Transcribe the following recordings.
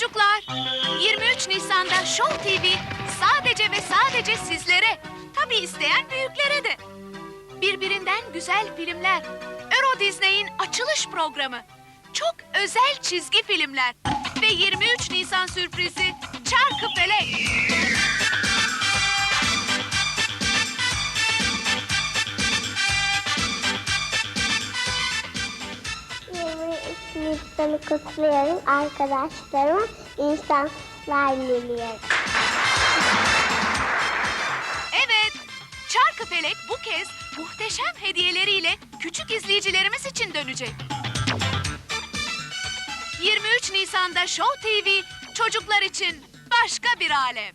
Çocuklar, 23 Nisan'da Show TV sadece ve sadece sizlere, tabii isteyen büyüklere de. Birbirinden güzel filmler, Euro Disney'in açılış programı, çok özel çizgi filmler ve 23 Nisan sürprizi Çarkı Nisan'ı kutluyorum. Arkadaşlarıma insanlar diliyorum. Evet, Çarkı Felek bu kez muhteşem hediyeleriyle küçük izleyicilerimiz için dönecek. 23 Nisan'da Show TV çocuklar için başka bir alem.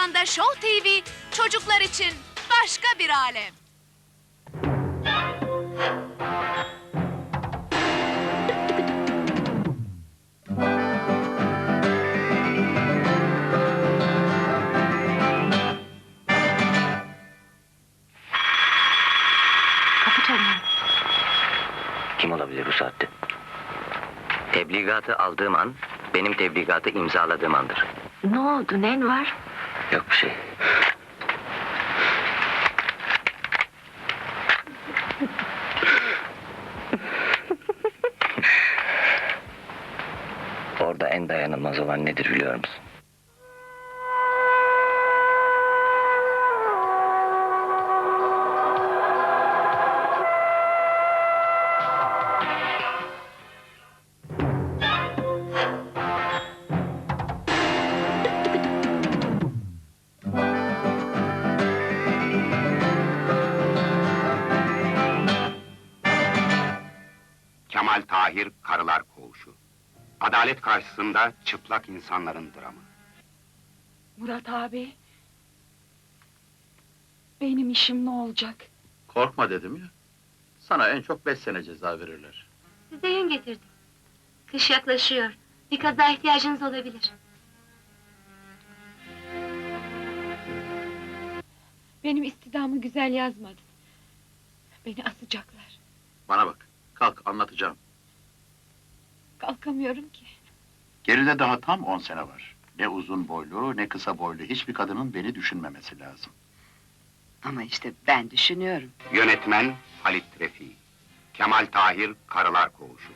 23 Nisan'da Show TV çocuklar için başka bir alem. Kim olabilir bu saatte? Tebligatı aldığım an, benim tebligatı imzaladığım andır. Ne oldu? Nen var? Yok bir şey. Orada en dayanılmaz olan nedir biliyor musun? Kemal Tahir Karılar Koğuşu. Adalet karşısında çıplak insanların dramı. Murat abi. Benim işim ne olacak? Korkma dedim ya. Sana en çok beş sene ceza verirler. Size yün getirdim. Kış yaklaşıyor. Bir kaza ihtiyacınız olabilir. Benim istidamı güzel yazmadın. Beni asacaklar. Bana bak, kalk anlatacağım. Kalkamıyorum ki. Geride daha tam on sene var. Ne uzun boylu, ne kısa boylu hiçbir kadının beni düşünmemesi lazım. Ama işte ben düşünüyorum. Yönetmen Halit Refi. Kemal Tahir Karılar Koğuşu.